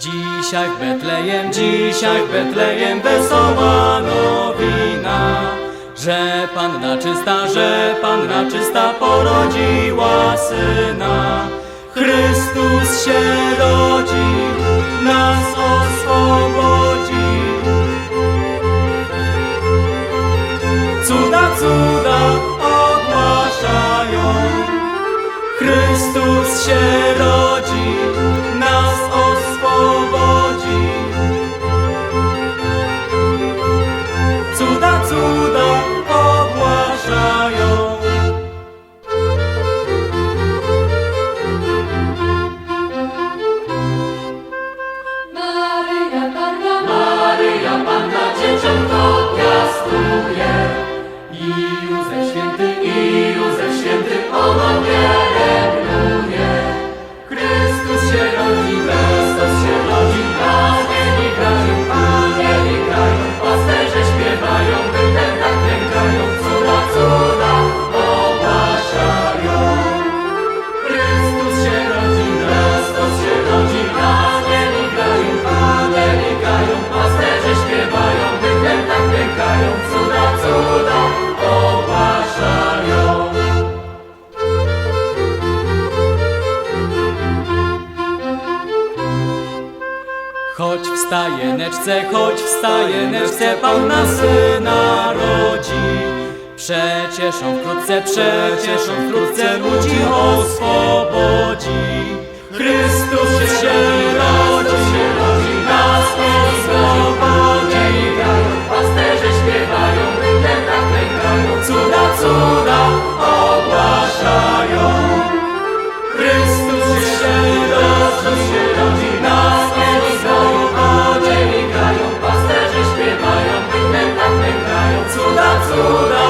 Dzisiaj w Betlejem, dzisiaj w Betlejem wesoła nowina, że Panna czysta, że Panna czysta porodziła syna. Chrystus się rodzi, nas oswobodzi. Cuda, cuda ogłaszają. Chrystus się I Józef święty, i Józef święty, Ona pielęgnuje. Choć w stajeneczce, choć w stajeneczce Pan na syna rodzi. Przecież on wkrótce, przecież on wkrótce ludzi oswobodzi. Chrystus się rodzi, się rodzi, nas oswobodzi. Pasterze śpiewają, byle tak lękają, cuda, cuda. Jesu